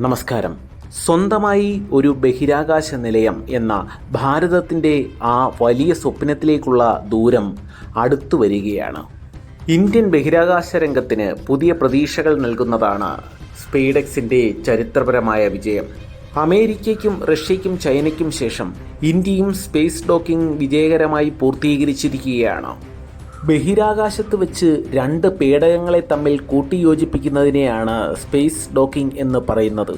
നമസ്കാരം. സ്വന്തമായി ഒരു ബഹിരാകാശ നിലയം എന്ന ഭാരതത്തിന്റെ ആ വലിയ സ്വപ്നത്തിലേക്കുള്ള ദൂരം അടുത്തു വരികയാണ്. ഇന്ത്യൻ ബഹിരാകാശ രംഗത്തിന് പുതിയ പ്രതീക്ഷകൾ നൽകുന്നതാണ് സ്പെയ്ഡെക്സിന്റെ ചരിത്രപരമായ വിജയം. അമേരിക്കയ്ക്കും റഷ്യയ്ക്കും ചൈനയ്ക്കും ശേഷം ഇന്ത്യയും സ്പേസ് ഡോക്കിംഗ് വിജയകരമായി പൂർത്തീകരിച്ചിരിക്കുകയാണ്. ബഹിരാകാശത്ത് വെച്ച് രണ്ട് പേടകങ്ങളെ തമ്മിൽ കൂട്ടിയോജിപ്പിക്കുന്നതിനെയാണ് സ്പേസ് ഡോക്കിംഗ് എന്ന് പറയുന്നത്.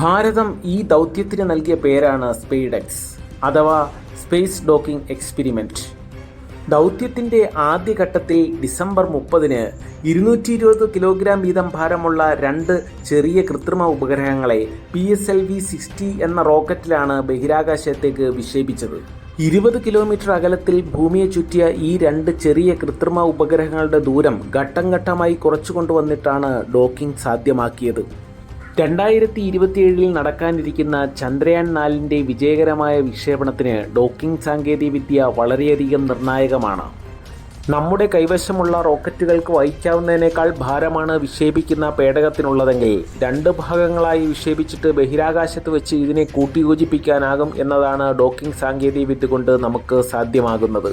ഭാരതം ഈ ദൗത്യത്തിന് നൽകിയ പേരാണ് സ്പെയ്ഡെക്സ് അഥവാ സ്പേസ് ഡോക്കിംഗ് എക്സ്പെരിമെന്റ് ദൗത്യത്തിന്റെ ആദ്യഘട്ടത്തിൽ ഡിസംബർ മുപ്പതിന് ഇരുന്നൂറ്റി ഇരുപത് കിലോഗ്രാം വീതം ഭാരമുള്ള രണ്ട് ചെറിയ കൃത്രിമ ഉപഗ്രഹങ്ങളെ P S L V sixty എന്ന റോക്കറ്റിലാണ് ബഹിരാകാശത്തേക്ക് വിക്ഷേപിച്ചത്. ഇരുപത് കിലോമീറ്റർ അകലത്തിൽ ഭൂമിയെ ചുറ്റിയ ഈ രണ്ട് ചെറിയ കൃത്രിമ ഉപഗ്രഹങ്ങളുടെ ദൂരം ഘട്ടം ഘട്ടമായി കുറച്ചു കൊണ്ടുവന്നിട്ടാണ് ഡോക്കിംഗ് സാധ്യമാക്കിയത്. രണ്ടായിരത്തി ഇരുപത്തിയേഴിൽ നടക്കാനിരിക്കുന്ന ചന്ദ്രയാൻ നാലിന്റെ വിജയകരമായ വിക്ഷേപണത്തിന് ഡോക്കിംഗ് സാങ്കേതികവിദ്യ വളരെയധികം നിർണായകമാണ്. നമ്മുടെ കൈവശമുള്ള റോക്കറ്റുകൾക്ക് വഹിക്കാവുന്നതിനേക്കാൾ ഭാരമാണ് വിക്ഷേപിക്കുന്ന പേടകത്തിനുള്ളതെങ്കിൽ. രണ്ട് ഭാഗങ്ങളായി വിക്ഷേപിച്ചിട്ട് ബഹിരാകാശത്ത് വെച്ച് ഇതിനെ കൂട്ടിയോജിപ്പിക്കാനാകും എന്നതാണ് ഡോക്കിംഗ് സാങ്കേതികവിദ്യ കൊണ്ട് നമുക്ക് സാധ്യമാകുന്നത്.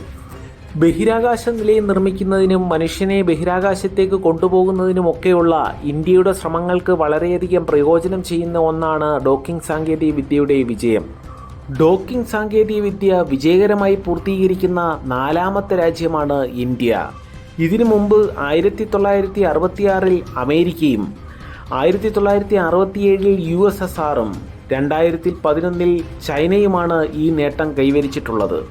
ബഹിരാകാശ നിലയം നിർമ്മിക്കുന്നതിനും മനുഷ്യനെ ബഹിരാകാശത്തേക്ക് കൊണ്ടുപോകുന്നതിനുമൊക്കെയുള്ള ഇന്ത്യയുടെ ശ്രമങ്ങൾക്ക് വളരെയധികം പ്രയോജനം ചെയ്യുന്ന ഒന്നാണ് ഡോക്കിംഗ് സാങ്കേതിക വിദ്യയുടെ വിജയം. ഡോക്കിംഗ് സാങ്കേതിക വിദ്യ വിജയകരമായി പൂർത്തീകരിക്കുന്ന നാലാമത്തെ രാജ്യമാണ് ഇന്ത്യ. ഇതിനു മുമ്പ് ആയിരത്തി തൊള്ളായിരത്തി അറുപത്തിയാറിൽ അമേരിക്കയും ആയിരത്തി തൊള്ളായിരത്തി അറുപത്തിയേഴിൽ യു എസ് എസ് ആറും രണ്ടായിരത്തി പതിനൊന്നിൽ ചൈനയുമാണ് ഈ നേട്ടം കൈവരിച്ചിട്ടുള്ളത്.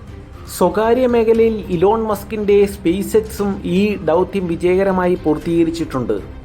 സ്വകാര്യ മേഖലയിൽ ഇലോൺ മസ്കിന്റെ സ്പേസ് എക്സും ഈ ദൗത്യം വിജയകരമായി പൂർത്തീകരിച്ചിട്ടുണ്ട്.